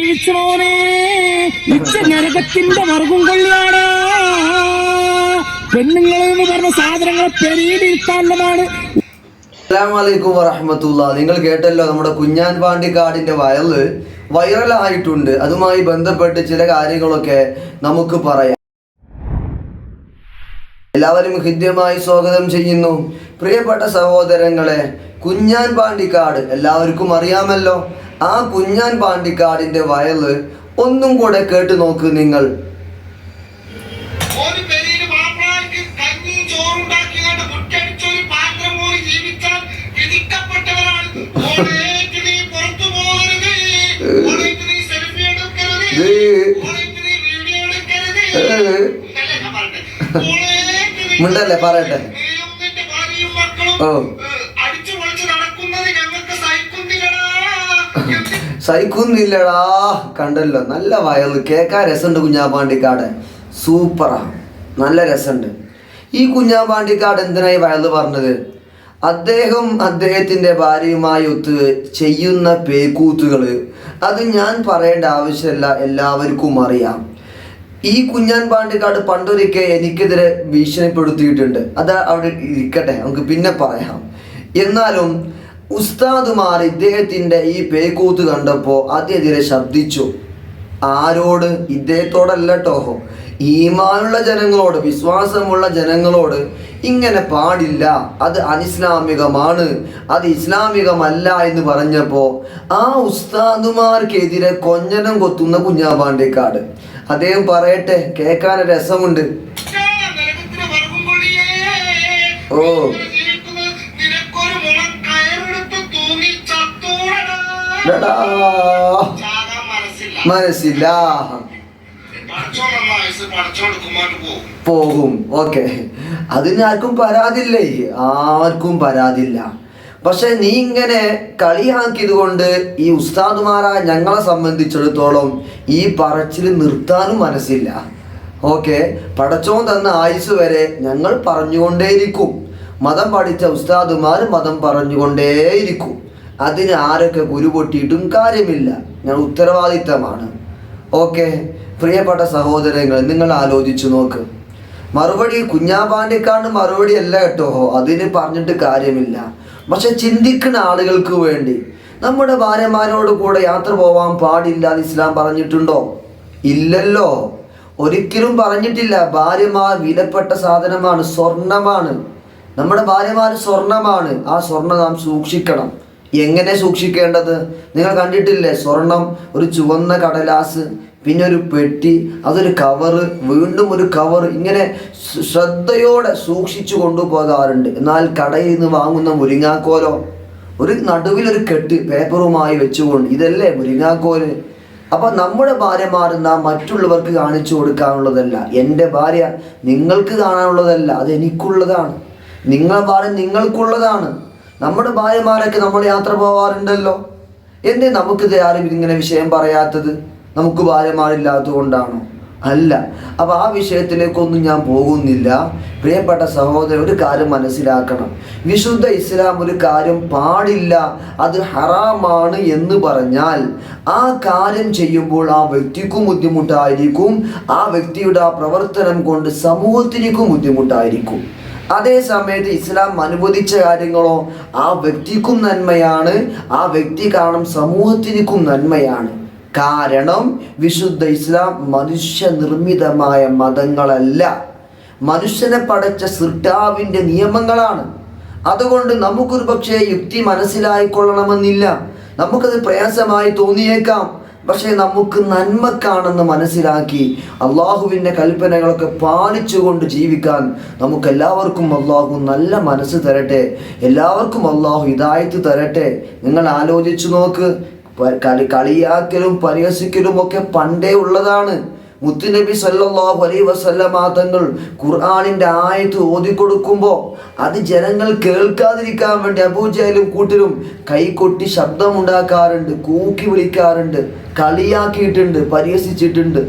ജീവിച്ചോനെ നരകത്തിന്റെ വർഗം കൊള്ളിയാണ് പെണ്ണുങ്ങൾ എന്ന് പറഞ്ഞ സാധനങ്ങളെ പെരീടിയിരുത്താനുള്ളതാണ് അസ്സാമലൈക്കും വറഹമത്തുള്ള നിങ്ങൾ കേട്ടല്ലോ നമ്മുടെ കുഞ്ഞാൻ പാണ്ടിക്കാടിന്റെ വയൽ വൈറലായിട്ടുണ്ട്. അതുമായി ബന്ധപ്പെട്ട് ചില കാര്യങ്ങളൊക്കെ നമുക്ക് പറയാം. എല്ലാവരും ഹൃദ്യമായി സ്വാഗതം ചെയ്യുന്നു. പ്രിയപ്പെട്ട സഹോദരങ്ങളെ കുഞ്ഞാൻ പാണ്ടിക്കാട് എല്ലാവർക്കും അറിയാമല്ലോ. ആ കുഞ്ഞാൻ പാണ്ടിക്കാടിന്റെ വയൽ ഒന്നും കൂടെ കേട്ടു നോക്ക് നിങ്ങൾ. മിണ്ടല്ലേ പറയട്ടെ? ഓ. സഹിക്കുന്നില്ലടാ. കണ്ടല്ലോ നല്ല വയറ്. കേൾക്കാൻ രസമുണ്ട് കുഞ്ഞാപ്പാണ്ടിക്കാട് സൂപ്പറാ. നല്ല രസമുണ്ട്. ഈ കുഞ്ഞാപ്പാണ്ടിക്കാട് എന്തിനായി വയറ് പറഞ്ഞത്? അദ്ദേഹം അദ്ദേഹത്തിന്റെ ഭാര്യയുമായി ഒത്ത് ചെയ്യുന്ന പേക്കൂത്തുകൾ. അത് ഞാൻ പറയേണ്ട ആവശ്യമില്ല എല്ലാവർക്കും അറിയാം. ഈ കുഞ്ഞാൻ പാണ്ടിക്കാട് എനിക്കെതിരെ ഭീഷണിപ്പെടുത്തിയിട്ടുണ്ട്. അത് അവിടെ ഇരിക്കട്ടെ നമുക്ക് പിന്നെ പറയാം. എന്നാലും ഉസ്താദുമാർ ഇദ്ദേഹത്തിന്റെ ഈ പേക്കൂത്ത് കണ്ടപ്പോൾ അതിനെതിരെ ശബ്ദിച്ചു. ആരോട്? ഇദ്ദേഹത്തോടല്ല കേട്ടോ ഈമാനുള്ള ജനങ്ങളോട് വിശ്വാസമുള്ള ജനങ്ങളോട് ഇങ്ങനെ പാടില്ല. അത് അനിസ്ലാമികമാണ്. അത് ഇസ്ലാമികമല്ല എന്ന് പറഞ്ഞപ്പോൾ ആ ഉസ്താദുമാർക്കെതിരെ കൊഞ്ഞനം കൊത്തുന്ന കുഞ്ഞാപാണ്ടിക്കാട് അദ്ദേഹം പറയട്ടെ കേൾക്കാൻ രസമുണ്ട്. ഓ. മനസ്സില്ല. പോകും. ഓക്കെ. അതിന് ആർക്കും പരാതില്ലേ ആർക്കും പരാതില്ല പക്ഷെ നീ ഇങ്ങനെ കളിയാക്കിയത് കൊണ്ട് ഈ ഉസ്താദുമാരായ ഞങ്ങളെ സംബന്ധിച്ചിടത്തോളം ഈ പറച്ചിൽ നിർത്താനും മനസ്സില്ല. ഓക്കെ. പടച്ചോൻ തന്ന ആയുസ് വരെ ഞങ്ങൾ പറഞ്ഞുകൊണ്ടേയിരിക്കും. മതം പഠിച്ച ഉസ്താദുമാർ മതം പറഞ്ഞുകൊണ്ടേയിരിക്കും. അതിന് ആരൊക്കെ ഗുരു പൊട്ടിയിട്ടും കാര്യമില്ല. ഞാൻ ഉത്തരവാദിത്തമാണ്. ഓക്കെ പ്രിയപ്പെട്ട സഹോദരങ്ങൾ നിങ്ങൾ ആലോചിച്ചു നോക്ക്. മറുപടി കുഞ്ഞാപാണ്ടിക്കാണ്ട് മറുപടി അല്ല കേട്ടോ. അതിന് പറഞ്ഞിട്ട് കാര്യമില്ല. പക്ഷെ ചിന്തിക്കുന്ന ആളുകൾക്ക് വേണ്ടി. നമ്മുടെ ഭാര്യമാരോട് കൂടെ യാത്ര പോവാൻ പാടില്ല എന്ന് ഇസ്ലാം പറഞ്ഞിട്ടുണ്ടോ? ഇല്ലല്ലോ. ഒരിക്കലും പറഞ്ഞിട്ടില്ല. ഭാര്യമാർ വിലപ്പെട്ട സാധനമാണ് സ്വർണമാണ്. നമ്മുടെ ഭാര്യമാർ സ്വർണമാണ്. ആ സ്വർണം നാം സൂക്ഷിക്കണം. എങ്ങനെ സൂക്ഷിക്കേണ്ടത്? നിങ്ങൾ കണ്ടിട്ടില്ലേ? സ്വർണം ഒരു ചുവന്ന കടലാസ് പിന്നെ ഒരു പെട്ടി അതൊരു കവറ് വീണ്ടും ഒരു കവർ ഇങ്ങനെ ശ്രദ്ധയോടെ സൂക്ഷിച്ചു കൊണ്ടുപോകാറുണ്ട്. എന്നാൽ കടയിൽ നിന്ന് വാങ്ങുന്ന മുരിങ്ങാക്കോലോ ഒരു നടുവിലൊരു കെട്ട് പേപ്പറുമായി വെച്ചുകൊണ്ട് ഇതല്ലേ മുരിങ്ങാക്കോൽ? അപ്പൊ നമ്മുടെ ഭാര്യമാർ നാം മറ്റുള്ളവർക്ക് കാണിച്ചു കൊടുക്കാനുള്ളതല്ല. എന്റെ ഭാര്യ നിങ്ങൾക്ക് കാണാനുള്ളതല്ല. അത് എനിക്കുള്ളതാണ്. നിങ്ങളെ ഭാര്യ നിങ്ങൾക്കുള്ളതാണ്. നമ്മുടെ ഭാര്യമാരൊക്കെ നമ്മൾ യാത്ര പോവാറുണ്ടല്ലോ. എന്തേ നമുക്കിത് ആരും ഇങ്ങനെ വിഷയം പറയാത്തത് നമുക്ക് ഭാര്യമാരില്ലാത്തത് കൊണ്ടാണോ അല്ല. അപ്പൊ ആ വിഷയത്തിലേക്കൊന്നും ഞാൻ പോകുന്നില്ല. പ്രിയപ്പെട്ട സഹോദരൻ ഒരു കാര്യം മനസ്സിലാക്കണം. വിശുദ്ധ ഇസ്ലാം ഒരു കാര്യം പാടില്ല. അത് ഹറാമാണ് എന്ന് പറഞ്ഞാൽ ആ കാര്യം ചെയ്യുമ്പോൾ ആ വ്യക്തിക്കും ബുദ്ധിമുട്ടായിരിക്കും. ആ വ്യക്തിയുടെ ആ പ്രവർത്തനം കൊണ്ട് സമൂഹത്തിലേക്കും ബുദ്ധിമുട്ടായിരിക്കും. അതേ സമയത്ത് ഇസ്ലാം അനുവദിച്ച കാര്യങ്ങളോ ആ വ്യക്തിക്കും നന്മയാണ് ആ വ്യക്തി കാരണം സമൂഹത്തിനും നന്മയാണ്. കാരണം വിശുദ്ധ ഇസ്ലാം മനുഷ്യ നിർമ്മിതമായ മതങ്ങളല്ല. മനുഷ്യനെ പടച്ച സൃഷ്ടാവിന്റെ നിയമങ്ങളാണ്. അതുകൊണ്ട് നമുക്കൊരു പക്ഷേ യുക്തി മനസ്സിലായിക്കൊള്ളണമെന്നില്ല. നമുക്കത് പ്രയാസമായി തോന്നിയേക്കാം. പക്ഷേ നമുക്ക് നന്മക്കാണെന്ന് മനസ്സിലാക്കി അള്ളാഹുവിന്റെ കൽപ്പനകളൊക്കെ പാലിച്ചുകൊണ്ട് ജീവിക്കാൻ നമുക്ക് എല്ലാവർക്കും അള്ളാഹു നല്ല മനസ്സ് തരട്ടെ. എല്ലാവർക്കും അള്ളാഹു ഹിദായത്ത് തരട്ടെ. നിങ്ങൾ ആലോചിച്ചു നോക്ക്. കളി കളിയാക്കലും പരിഹസിക്കലും ഒക്കെ പണ്ടേ ഉള്ളതാണ്. മുത്തുനബി സല്ലാഹു അലൈ വസല്ലമ തങ്ങൾ ഖുർആാനിന്റെ ആയത്ത് ഓതിക്കൊടുക്കുമ്പോൾ അത് ജനങ്ങൾ കേൾക്കാതിരിക്കാൻ വേണ്ടി അബൂജയിലും കൂട്ടിലും കൈകൊട്ടി ശബ്ദമുണ്ടാക്കാറുണ്ട് കൂക്കി വിളിക്കാറുണ്ട് കളിയാക്കിയിട്ടുണ്ട് പരിഹസിച്ചിട്ടുണ്ട്.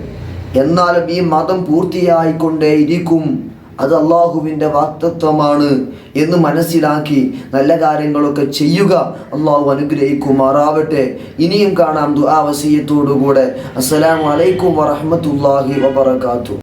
എന്നാലും ഈ മതം പൂർത്തിയായിക്കൊണ്ടേ ഇരിക്കും അത് അള്ളാഹുവിന്റെ വാക്തത്വമാണ് എന്ന് മനസ്സിലാക്കി നല്ല കാര്യങ്ങളൊക്കെ ചെയ്യുക. അള്ളാഹു അനുഗ്രഹിക്കുമാറാവട്ടെ. ഇനിയും കാണാം ദുആ വസീയത്തോടുകൂടെ. അസ്സലാമു അലൈക്കും വറഹ്മത്തുള്ളാഹി വബറകാതുഹു.